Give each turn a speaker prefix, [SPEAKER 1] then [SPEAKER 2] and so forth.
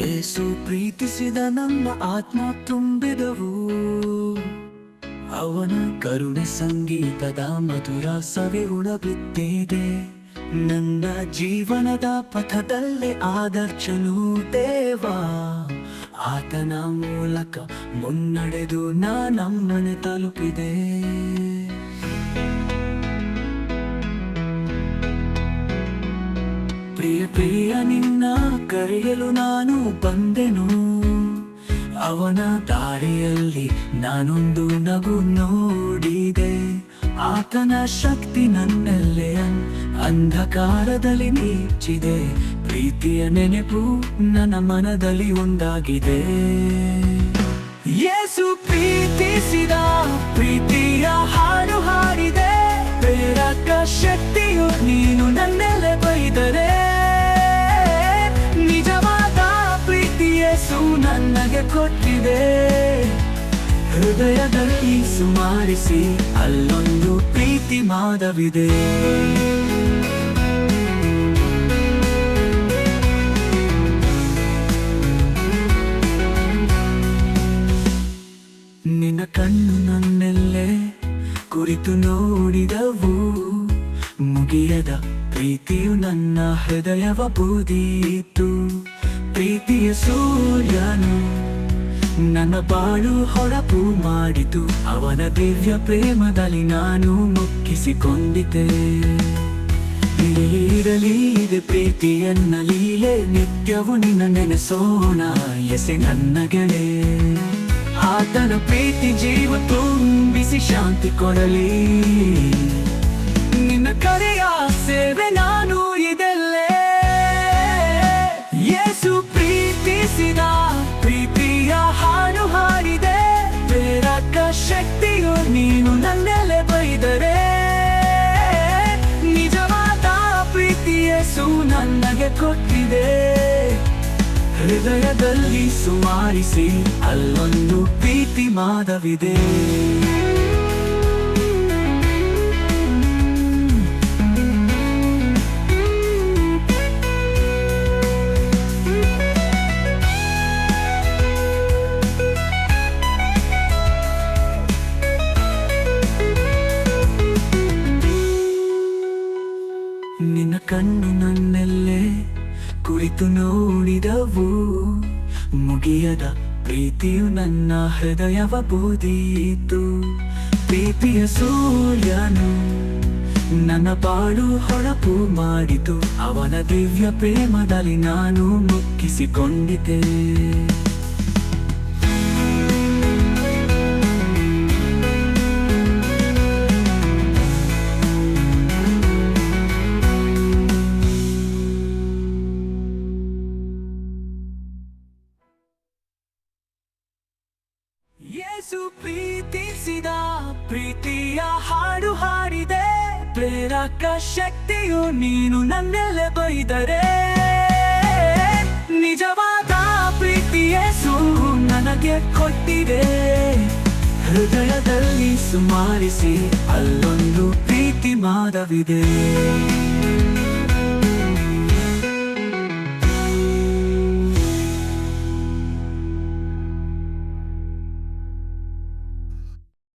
[SPEAKER 1] ಯೇಸು ಪ್ರೀತಿಸಿದ ನಮ್ಮ ಆತ್ಮ ತುಂಬಿದವು. ಅವನ ಕರುಣೆ ಸಂಗೀತದ ಮಧುರ ಸವಿ ಉಣಬಿದ್ದಿದೆ ನನ್ನ ಜೀವನದ ಪಥದಲ್ಲಿ ಆದರ್ಶನು ದೇವಾ. ಆತನ ಮೂಲಕ ಮುನ್ನಡೆದು ನಾ ನಮ್ಮನೆ ತಲುಪಿದೆ. ಪ್ರಿಯ ಪ್ರಿಯ ನಿನ್ನ ಕರೆಯಲು ನಾನು ಬಂದೆನು. ಅವನ ದಾರಿಯಲ್ಲಿ ನಾನೊಂದು ನಗು ನೋಡಿದೆ. ಆತನ ಶಕ್ತಿ ನನ್ನೆಲ್ಲೆ ಅಂಧಕಾರದಲ್ಲಿ ನೀಚಿದೆ. ಪ್ರೀತಿಯ ನೆನಪು ನನ್ನ ಮನದಲ್ಲಿ ಒಂದಾಗಿದೆ. ಯೇಸು ಪ್ರೀತಿಸಿದ, ಪ್ರೀತಿಯ ಹಾಡು ಹಾಡಿದೆ. ಪ್ರೇರಕ ಶಕ್ತಿಯು ನೀನು ನನ್ನೆಲೆ ಬೈದರೆ. ಕೊಟ್ಟಿದೆ. ಹೃದಯದಲ್ಲಿ ಸುಮಾರಿಸಿ ಅಲ್ಲೊಂದು ಪ್ರೀತಿ ಮಾದವಿದೆ. ನಿನ್ನ ಕಣ್ಣು ನನ್ನೆಲ್ಲೇ ಕುರಿತು ನೋಡಿದವು. ಮುಗಿಯದ ಪ್ರೀತಿಯು ನನ್ನ ಹೃದಯವ ಬೂದಿಯಿತು. ಪ್ರೀತಿಯ ಸೂರ್ಯನು ನನ್ನ ಬಾಳು ಹೊಳಪು ಮಾಡಿತು. ಅವನ ದಿವ್ಯ ಪ್ರೇಮದಲ್ಲಿ ನಾನು ಮುಕ್ಕಿಸಿಕೊಂಡಿದ್ದೆ. ಇರಲಿ ಇದು ಪ್ರೀತಿಯನ್ನ, ಲೀಲೆ ನಿತ್ಯವು ನಿನ್ನ ನೆನೆಸೋಣ, ಎಸೆ ನನ್ನ ಗೆಳೆ. ಆತನ ಪ್ರೀತಿ ಜೀವ ತುಂಬಿಸಿ ಶಾಂತಿ ಕೊಡಲಿ. ನಿನ್ನ ಕರೆಯ ಸೇವೆ ನಾನು ಇದೆಲ್ಲೇ. ಯೇಸು ಪ್ರೀತಿಸಿದ ನೀನು ನನ್ನೆಲೆ ಬೈದರೆ ನಿಜವಾದ ಪ್ರೀತಿಯಸು ನನಗೆ ಕೊಟ್ಟಿದೆ. ಹೃದಯದಲ್ಲಿ ಸುಮಾರಿಸಿ ಅಲ್ಲೊಂದು ಪ್ರೀತಿ ಮಾದವಿದೆ ಕುರಿತು ನೋಡಿದವು. ಮುಗಿಯದ ಪ್ರೀತಿಯು ನನ್ನ ಹೃದಯವ ಬೂದಿಯಿತು ಪ್ರೀತಿಯ ಸೂರ್ಯನು ನನ್ನ ಬಾಳು ಹೊಳಪು ಮಾಡಿತು. ಅವನ ದಿವ್ಯ ಪ್ರೇಮದಲ್ಲಿ ನಾನು ಮುಕ್ಕಿಸಿಕೊಂಡಿದ್ದೆ. ಪ್ರೀತಿಯ ಹಾಡು ಹಾಡಿದೆ. ಪ್ರೇರಕ ಶಕ್ತಿಯು ನೀನು ನನ್ನೆಲೆ ಬೈದರೆ. ನಿಜವಾದ ಪ್ರೀತಿಯೇಸು ನನಗೆ ಕೊಟ್ಟಿದೆ. ಹೃದಯದಲ್ಲಿ ಸುಮಾರಿಸಿ ಅಲ್ಲೊಂದು ಪ್ರೀತಿ ಮಾದವಿದೆ.